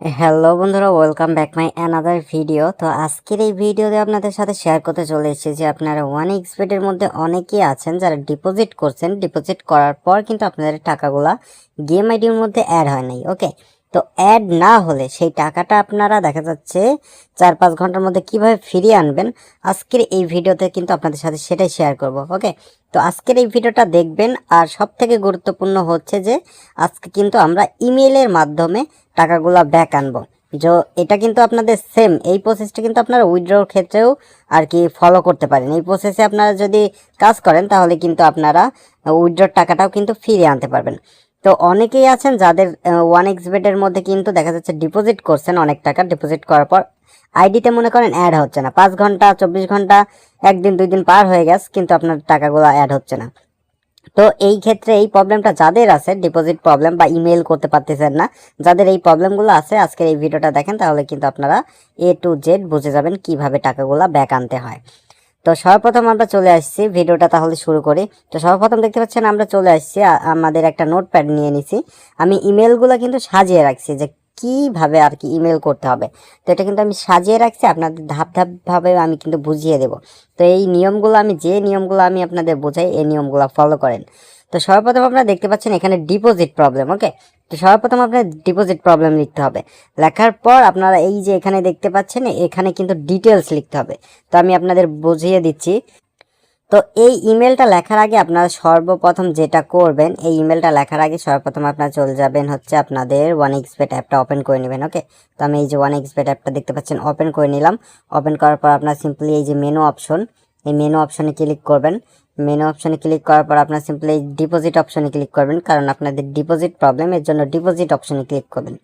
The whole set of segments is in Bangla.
হ্যালো বন্ধুরা welcome back my another video তো আজকের এই ভিডিওতে আপনাদের সাথে শেয়ার করতে চলে এসেছি। যে আপনারা ওয়ান এক্সপেটের মধ্যে অনেকেই আছেন যারা ডিপোজিট করছেন। ডিপোজিট করার পর কিন্তু আপনাদের টাকাগুলা গেম আইডির মধ্যে অ্যাড হয় নাই ওকে তো অ্যাড না হলে সেই টাকাটা আপনারা দেখা যাচ্ছে চার পাঁচ ঘণ্টার মধ্যে কীভাবে ফিরিয়ে আনবেন, আজকের এই ভিডিওতে কিন্তু আপনাদের সাথে সেটাই শেয়ার করব ওকে তো আজকের এই ভিডিওটা দেখবেন, আর সব থেকে গুরুত্বপূর্ণ হচ্ছে যে আজকে কিন্তু আমরা ইমেলের মাধ্যমে টাকাগুলো ব্যাক আনব। যো, এটা কিন্তু আপনাদের সেম এই প্রসেসটা কিন্তু আপনারা উইথড্রোর ক্ষেত্রেও আর কি ফলো করতে পারেন। এই প্রসেসে আপনারা যদি কাজ করেন, তাহলে কিন্তু আপনারা উইথড্রোর টাকাটাও কিন্তু ফিরিয়ে আনতে পারবেন। তো অনেকেই আছেন যাদের ওয়ান এক্স বেডের মধ্যে কিন্তু দেখা যাচ্ছে ডিপোজিট করছেন অনেক টাকা ডিপোজিট করার পর আইডিতে মনে করেন অ্যাড হচ্ছে না। পাঁচ ঘণ্টা, চব্বিশ ঘণ্টা, একদিন, দুই দিন পার হয়ে গেছে, কিন্তু আপনার টাকাগুলো অ্যাড হচ্ছে না। তো এই ক্ষেত্রে এই প্রবলেমটা যাদের আছে ডিপোজিট প্রবলেম বা ইমেল করতে পারতেছেন না, যাদের এই প্রবলেমগুলো আছে, আজকের এই ভিডিওটা দেখেন, তাহলে কিন্তু আপনারা এ টু জেড বুঝে যাবেন কীভাবে টাকাগুলো ব্যাক আনতে হয়। তো সর্বপ্রথম আমরা চলে আসছি ভিডিওটা তাহলে শুরু করি। তো সর্বপ্রথম দেখতে পাচ্ছেন আমরা চলে আসছি আমাদের একটা নোটপ্যাড নিয়ে নিছি। আমি ইমেলগুলো কিন্তু সাজিয়ে রাখছি যে কীভাবে আর কি ইমেল করতে হবে। তো এটা কিন্তু আমি সাজিয়ে রাখছি, আপনাদের ধাপ ধাপভাবে আমি কিন্তু বুঝিয়ে দেব। তো এই নিয়মগুলো আমি, যে নিয়মগুলো আমি আপনাদের বোঝাই, এই নিয়মগুলো ফলো করেন। তো সর্বপ্রথম আপনারা দেখতে পাচ্ছেন এখানে ডিপোজিট প্রবলেম ওকে তো সর্বপ্রথম আপনার ডিপোজিট প্রবলেম লিখতে হবে। লেখার পর আপনারা এই যে এখানে দেখতে পাচ্ছেন, এখানে কিন্তু ডিটেলস লিখতে হবে। তো আমি আপনাদের বুঝিয়ে দিচ্ছি। তো এই ইমেলটা লেখার আগে আপনারা সর্বপ্রথম যেটা করবেন, এই ইমেলটা লেখার আগে সর্বপ্রথম আপনারা চলে যাবেন হচ্ছে আপনাদের ওয়ান এক্সপেট অ্যাপটা ওপেন করে নেবেন ওকে তো আমি এই যে ওয়ান এক্সপেট অ্যাপটা দেখতে পাচ্ছেন ওপেন করে নিলাম। ওপেন করার পর আপনার সিম্পলি এই যে মেনু অপশন এই মেনু অপশনে ক্লিক করবেন। মেনু অপশনে ক্লিক করার পর আপনার সিম্পলি ডিপোজিট অপশনে ক্লিক করবেন, কারণ আপনাদের ডিপোজিট প্রবলেম এর জন্য ডিপোজিট অপশনে ক্লিক করবেন।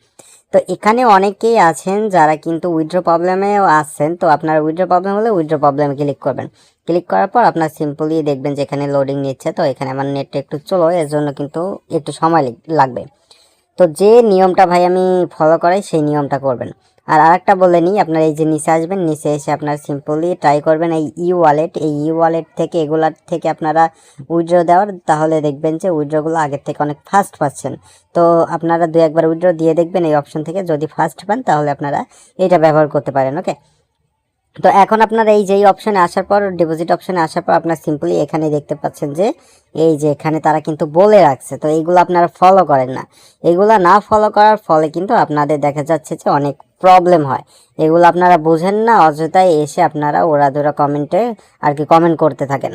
তো এখানে অনেকেই আছেন যারা কিন্তু উইড্রো প্রবলেমেও আছেন, তো আপনার উইথড্র প্রবলেম হলে উইথড্র প্রবলেমে ক্লিক করবেন। ক্লিক করার পর আপনার সিম্পলি দেখবেন যে এখানে লোডিং নিচ্ছে, তো এখানে আমার নেটটা একটু চলো, এর জন্য কিন্তু একটু সময় লাগবে। তো যে নিয়মটা ভাই আমি ফলো করাই, সেই নিয়মটা করবেন। আর আরেকটা বলে নিই, আপনার এই যে নিচে আসবেন, নিচে এসে আপনার সিম্পলি ট্রাই করবেন এই ই ওয়ালেট এই ই ওয়ালেট থেকে, এগুলার থেকে আপনারা উইড্রো দেওয়ার, তাহলে দেখবেন যে উইড্রোগুলো আগের থেকে অনেক ফাস্ট পাচ্ছেন। তো আপনারা দু একবার উইড্রো দিয়ে দেখবেন এই অপশন থেকে, যদি ফাস্ট পান তাহলে আপনারা এটা ব্যবহার করতে পারেন ওকে তো এখন আপনার এই যেই অপশানে আসার পর ডিপোজিট অপশানে আসার পর আপনার সিম্পলি এখানে দেখতে পাচ্ছেন যে, এই যে এখানে তারা কিন্তু বলে রাখছে। তো এইগুলো আপনারা ফলো করেন না। এগুলো না ফলো করার ফলে কিন্তু আপনাদের দেখা যাচ্ছে যে অনেক প্রবলেম হয়। এগুলো আপনারা বোঝেন না অযথায় এসে আপনারা ওরা ধরা কমেন্টে আর কি কমেন্ট করতে থাকেন।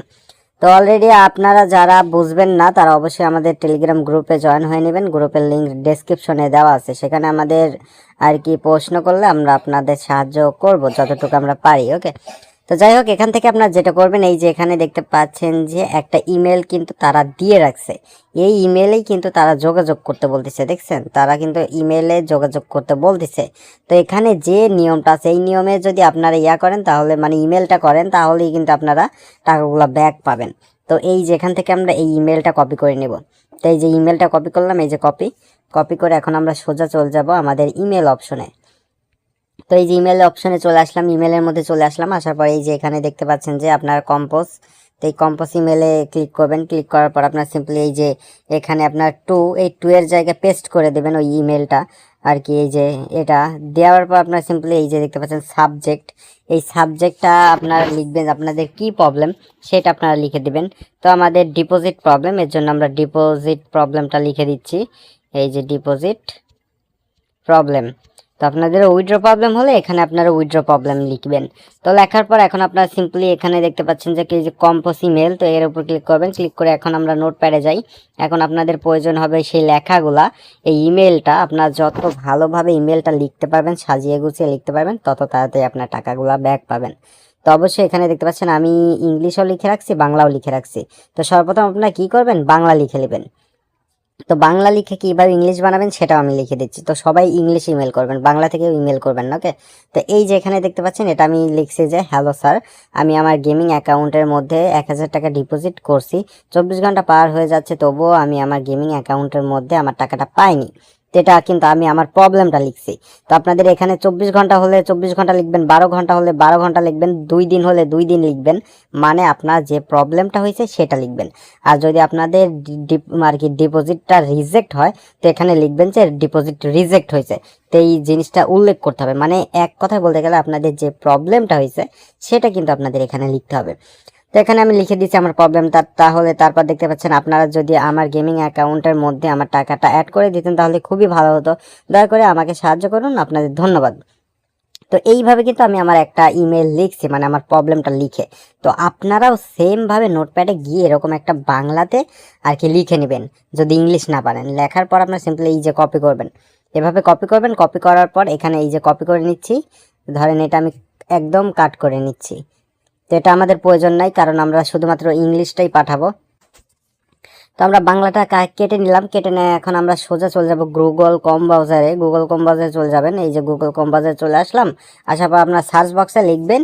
তো অলরেডি আপনারা যারা বুঝবেন না, তারা অবশ্যই আমাদের টেলিগ্রাম গ্রুপে জয়েন হয়ে নেবেন। গ্রুপের লিঙ্ক ডেসক্রিপশনে দেওয়া আছে। সেখানে আমাদের আর কি প্রশ্ন করলে আমরা আপনাদের সাহায্য করব, যতটুকু আমরা পারি ওকে তো যাই হোক, এখান থেকে আপনারা যেটা করবেন, এই যে এখানে দেখতে পাচ্ছেন যে একটা ইমেল কিন্তু তারা দিয়ে রাখছে। এই ইমেলেই কিন্তু তারা যোগাযোগ করতে বলতেছে, দেখছেন? তারা কিন্তু ইমেলে যোগাযোগ করতে বলতেছে। তো এখানে যে নিয়মটা আছে, এই নিয়মে যদি আপনারা ইয়া করেন, তাহলে মানে ইমেলটা করেন, তাহলেই কিন্তু আপনারা টাকাগুলো ব্যাক পাবেন। তো এই যে এখান থেকে আমরা এই ইমেলটা কপি করে নেব। তো এই যে ইমেলটা কপি করলাম, এই যে কপি কপি করে এখন আমরা সোজা চলে যাব আমাদের ইমেল অপশনে তো এই যে ইমেল অপশনে চলে আসলাম ইমেলের মধ্যে চলে আসলাম। আসার পর এই যে এখানে দেখতে পাচ্ছেন যে আপনার কম্পোজ তো এই কম্পোজ ইমেলে ক্লিক করবেন। ক্লিক করার পর আপনার সিম্পলি এই যে এখানে আপনার টু এই টু এর জায়গায় পেস্ট করে দেবেন ওই ইমেলটা আর কি এই যে এটা দেওয়ার পর আপনার সিম্পলি এই যে দেখতে পাচ্ছেন সাবজেক্ট এই সাবজেক্টটা আপনারা লিখবেন, আপনাদের কি প্রবলেম সেটা আপনারা লিখে দিবেন। তো আমাদের ডিপোজিট প্রবলেম এর জন্য আমরা ডিপোজিট প্রবলেমটা লিখে দিচ্ছি। এই যে ডিপোজিট প্রবলেম তো আপনাদের উইথড্র প্রবলেম হলে এখানে আপনারা উইথড্র প্রবলেম লিখবেন। তো লেখার পর এখন আপনারা সিম্পলি এখানে দেখতে পাচ্ছেন যে যে কম্পোস ইমেল তো এর উপর ক্লিক করবেন ক্লিক করে এখন আমরা নোট প্যাডে যাই। এখন আপনাদের প্রয়োজন হবে সেই লেখাগুলা, এই ইমেলটা আপনার যত ভালোভাবে ইমেলটা লিখতে পারবেন, সাজিয়ে গুছিয়ে লিখতে পারবেন, তত তাড়াতাড়ি আপনার টাকাগুলা ব্যাক পাবেন। তো অবশ্যই এখানে দেখতে পাচ্ছেন আমি ইংলিশও লিখে রাখছি, বাংলাও লিখে রাখছি। তো সর্বপ্রথম আপনারা কি করবেন? বাংলা লিখে নেবেন। তো বাংলা লিখে কীভাবে ইংলিশ বানাবেন সেটাও আমি লিখে দিচ্ছি। তো সবাই ইংলিশ ইমেল করবেন, বাংলা থেকেও ইমেল করবেন ওকে? তো এই যে এখানে দেখতে পাচ্ছেন, এটা আমি লিখছি যে হ্যালো স্যার আমি আমার গেমিং অ্যাকাউন্টের মধ্যে এক হাজার টাকা ডিপোজিট করছি। চব্বিশ ঘণ্টা পার হয়ে যাচ্ছে, তবুও আমি আমার গেমিং অ্যাকাউন্টের মধ্যে আমার টাকাটা পাইনি। এটা কিন্তু আমি আমার প্রবলেমটা লিখছি। তো আপনাদের এখানে চব্বিশ ঘণ্টা হলে চব্বিশ ঘণ্টা লিখবেন, বারো ঘণ্টা হলে বারো ঘণ্টা লিখবেন, দুই দিন হলে দুই দিন লিখবেন। মানে আপনার যে প্রবলেমটা হয়েছে সেটা লিখবেন। আর যদি আপনাদের আর কি ডিপোজিটটা রিজেক্ট হয়, তো এখানে লিখবেন যে ডিপোজিট রিজেক্ট হয়েছে। তো এই জিনিসটা উল্লেখ করতে হবে। মানে এক কথায় বলতে গেলে আপনাদের যে প্রবলেমটা হয়েছে, সেটা কিন্তু আপনাদের এখানে লিখতে হবে। তো এখানে আমি লিখে দিচ্ছি আমার প্রবলেমটা, তাহলে তারপর দেখতে পাচ্ছেন আপনারা যদি আমার গেমিং অ্যাকাউন্টের মধ্যে আমার টাকাটা অ্যাড করে দিতেন তাহলে খুবই ভালো হতো। দয়া করে আমাকে সাহায্য করুন, আপনাদের ধন্যবাদ। তো এইভাবে কিন্তু আমি আমার একটা ইমেল লিখছি মানে আমার প্রবলেমটা লিখে। তো আপনারাও সেমভাবে নোটপ্যাডে গিয়ে এরকম একটা বাংলাতে আর কি লিখে নেবেন, যদি ইংলিশ না পারেন। লেখার পর আপনার সিম্পলি এই যে কপি করবেন। এভাবে কপি করবেন কপি করার পর এখানে এই যে কপি করে নিচ্ছি। ধরেন এটা আমি একদম কাট করে নিচ্ছি। তো এটা আমাদের প্রয়োজন নাই, কারণ আমরা শুধুমাত্র ইংলিশটাই পাঠাবো। তো আমরা বাংলাটা কেটে নিলাম। কেটে নিয়ে এখন আমরা সোজা চলে যাব গুগল কম ব্রাউজারে গুগল কম ব্রাউজারে চলে যাবেন। এই যে গুগল কম ব্রাউজারে চলে আসলাম। আসার পর আপনার সার্চ বক্সে লিখবেন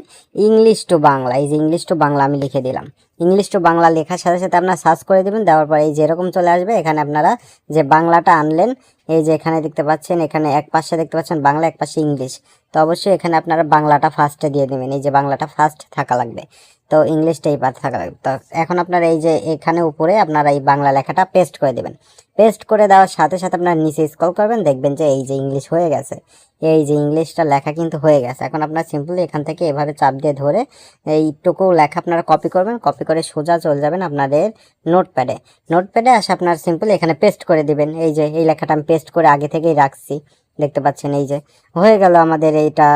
ইংলিশ টু বাংলা এই যে ইংলিশ টু বাংলা আমি লিখে দিলাম। ইংলিশ টু বাংলা লেখার সাথে সাথে আপনার সার্চ করে দেবেন। দেওয়ার পর এই যে এরকম চলে আসবে, এখানে আপনারা যে বাংলাটা আনলেন, এই যে এখানে দেখতে পাচ্ছেন, এখানে এক পাশে দেখতে পাচ্ছেন বাংলা, এক পাশে ইংলিশ তো অবশ্যই এখানে আপনারা বাংলাটা ফার্স্টে দিয়ে দেবেন। এই যে বাংলাটা ফার্স্ট থাকা লাগবে। তো ইংলিশটা এই থাকা লাগবে। তো এখন আপনারা এই যে এখানে উপরে আপনারা এই বাংলা লেখাটা পেস্ট করে দেবেন। পেস্ট করে দেওয়ার সাথে সাথে আপনারা নিচে স্কল করবেন, দেখবেন যে এই যে ইংলিশ হয়ে গেছে। এই যে ইংলিশটা লেখা কিন্তু হয়ে গেছে। এখন আপনার সিম্পলি এখান থেকে এভাবে চাপ দিয়ে ধরে এইটুকু লেখা আপনারা কপি করবেন। কপি করে সোজা চলে যাবেন আপনাদের নোটপ্যাডে নোটপ্যাডে আসে আপনার সিম্পলি এখানে পেস্ট করে দিবেন। এই যে এই লেখাটা আমি পেস্ট করে আগে থেকেই রাখছি। দেখতে পাচ্ছেন, এই যে হয়ে গেল আমাদের এইটা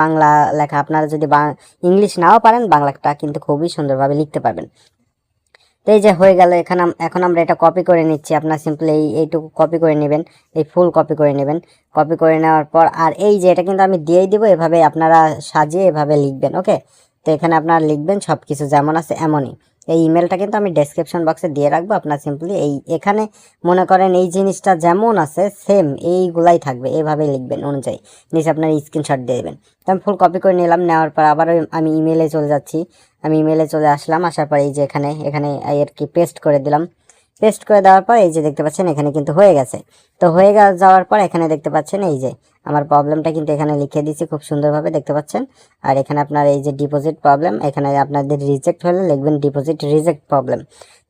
বাংলা লেখা। আপনারা যদি ইংলিশ নাও পারেন, বাংলাটা কিন্তু খুবই সুন্দরভাবে লিখতে পারবেন। তো এই যে হয়ে গেল, এখানে এখন আমরা এটা কপি করে নিচ্ছি। আপনার সিম্পলি এই, এইটুকু কপি করে নেবেন, এই ফুল কপি করে নেবেন। কপি করে নেওয়ার পর, আর এই যে এটা কিন্তু আমি দিয়েই দিব, এভাবে আপনারা সাজিয়ে এভাবে লিখবেন ওকে তো এখানে আপনারা লিখবেন সব কিছু যেমন আছে, এমনই। এই ইমেলটা কিন্তু আমি ডেসক্রিপশন বক্সে দিয়ে রাখব। আপনার সিম্পলি এই এখানে মনে করেন এই জিনিসটা যেমন আছে সেম এইগুলাই থাকবে, এভাবেই লিখবেন অনুযায়ী। নিচে আপনার স্ক্রিনশট দিয়ে দেবেন। তো আমি ফুল কপি করে নিলাম, নেওয়ার পর আবার আমি ইমেলে চলে যাচ্ছি। আমি ইমেলে চলে আসলাম, আসার পর এই যে এখানে এখানে আর কি পেস্ট করে দিলাম। পেস্ট করে দেওয়ার পর এই যে দেখতে পাচ্ছেন, এখানে কিন্তু হয়ে গেছে। তো হয়ে যাওয়ার পর এখানে দেখতে পাচ্ছেন এই যে, আমার প্রবলেমটা কিন্তু এখানে লিখে দিয়েছি খুব সুন্দরভাবে, দেখতে পাচ্ছেন? আর এখানে আপনার এই যে ডিপোজিট প্রবলেম এখানে আপনাদের রিজেক্ট হলে লিখবেন ডিপোজিট রিজেক্ট প্রবলেম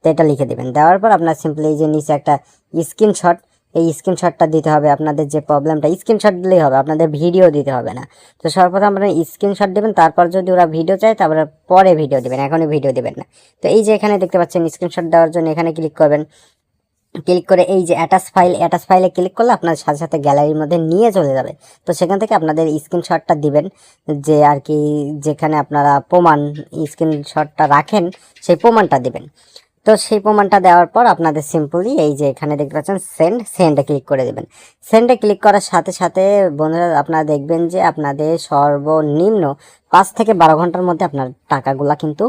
তো এটা লিখে দেবেন। দেওয়ার পর আপনার সিম্পলি এই যে নিচে একটা স্ক্রিনশট এই স্ক্রিনশটটা দিতে হবে আপনাদের যে প্রবলেমটা, স্ক্রিনশট দিলেই হবে, আপনাদের ভিডিও দিতে হবে না। তো সর্বপ্রথম আপনারা স্ক্রিনশট দেবেন, তারপর যদি ওরা ভিডিও চায়, তারপরে পরে ভিডিও দেবেন, এখনই ভিডিও দেবেন না। তো এই যে এখানে দেখতে পাচ্ছেন, স্ক্রিনশট দেওয়ার জন্য এখানে ক্লিক করবেন। ক্লিক করে এই যে অ্যাটাচ ফাইল, অ্যাটাচ ফাইলে ক্লিক করলে আপনার সাথে সাথে গ্যালারির মধ্যে নিয়ে চলে যাবে। তো সেখান থেকে আপনাদের স্ক্রিনশটটা দিবেন, যে আর কি যেখানে আপনারা প্রমাণ স্ক্রিনশটটা রাখেন, সেই প্রমাণটা দিবেন। তো সেই প্রমাণটা দেওয়ার পর আপনাদের সিম্পলি এই যে এখানে দেখতে পাচ্ছেন সেন্ড সেন্ডে ক্লিক করে দেবেন। সেন্ডে ক্লিক করার সাথে সাথে বন্ধুরা আপনারা দেখবেন যে আপনাদের সর্বনিম্ন পাঁচ থেকে বারো ঘণ্টার মধ্যে আপনার টাকাগুলা কিন্তু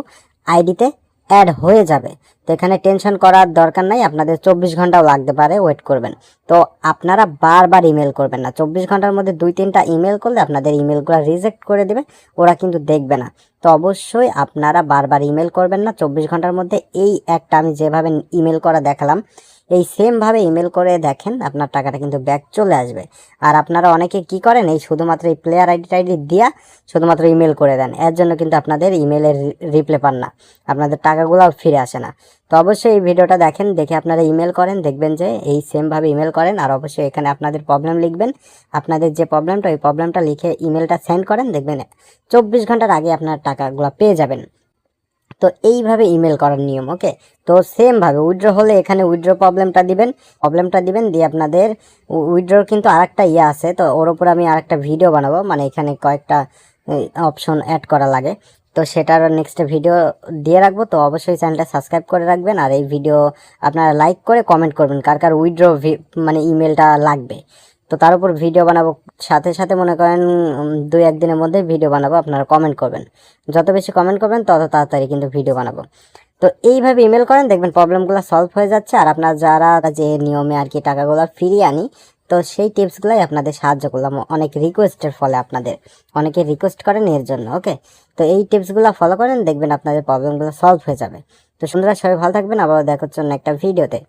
আইডিতে অ্যাড হয়ে যাবে। তো এখানে টেনশন করার দরকার নাই, আপনাদের চব্বিশ ঘন্টাও লাগতে পারে ওয়েট করবেন। তো আপনারা বারবার ইমেল করবেন না। চব্বিশ ঘণ্টার মধ্যে দুই তিনটা ইমেল করলে আপনাদের ইমেলগুলো রিজেক্ট করে দেবে, ওরা কিন্তু দেখবে না। তো অবশ্যই আপনারা বারবার ইমেল করবেন না। চব্বিশ ঘণ্টার মধ্যে এই একটা আমি যেভাবে ইমেল করা দেখালাম এই সেমভাবে ইমেল করে দেখেন আপনার টাকাটা কিন্তু ব্যাক চলে আসবে। আর আপনারা অনেকে কি করেন, এই শুধুমাত্র এই প্লেয়ার আইডি টাইডি দিয়া শুধুমাত্র ইমেল করে দেন। এর জন্য কিন্তু আপনাদের ইমেলের রিপ্লে পান না। আপনাদের টাকাগুলো ফিরে আসে না। তো অবশ্যই এই ভিডিওটা দেখেন, দেখে আপনারা ইমেল করেন, দেখবেন যে এই সেমভাবে ইমেল করেন। আর অবশ্যই এখানে আপনাদের প্রবলেম লিখবেন। আপনাদের যে প্রবলেমটা ওই প্রবলেমটা লিখে ইমেলটা সেন্ড করেন। দেখবেন চব্বিশ ঘণ্টার আগে আপনার টাকাগুলো পেয়ে যাবেন। তো এইভাবে ইমেল করার নিয়ম ওকে তো সেমভাবে উইথড্র হলে এখানে উইথড্র প্রবলেমটা দিবেন। প্রবলেমটা দিবেন, দিয়ে আপনাদের উইথড্রর কিন্তু আরেকটা ইয়ে আছে, তো ওর উপর আমি আরেকটা ভিডিও বানাবো মানে এখানে কয়েকটা অপশন অ্যাড করা লাগে। তো সেটার নেক্সট ভিডিও দিয়ে রাখব, তো অবশ্যই চ্যানেলটা সাবস্ক্রাইব করে রাখবেন, আর এই ভিডিও আপনারা লাইক করে কমেন্ট করবেন, কার কার উইথড্র মানে ইমেলটা লাগবে। তো তার উপর ভিডিও বানাবো। সাথে সাথে মনে করেন দুই একদিনের মধ্যে ভিডিও বানাবো, আপনারা কমেন্ট করবেন। যত বেশি কমেন্ট করবেন, তত তাড়াতাড়ি কিন্তু ভিডিও বানাবো। তো এইভাবে ইমেল করেন, দেখবেন প্রবলেমগুলো সলভ হয়ে যাচ্ছে। আর আপনার যারা যে নিয়মে আর কি টাকাগুলো ফিরিয়ে আনি, তো সেই টিপসগুলোই আপনাদের সাহায্য করলাম। অনেক রিকোয়েস্টের ফলে আপনাদের। অনেকে রিকোয়েস্ট করেন এর জন্য ওকে তো এই টিপসগুলো ফলো করেন, দেখবেন আপনাদের প্রবলেমগুলো সলভ হয়ে যাবে। তো সুন্দর সবাই ভালো থাকবেন। আবার দেখা হচ্ছে অন্য একটা ভিডিওতে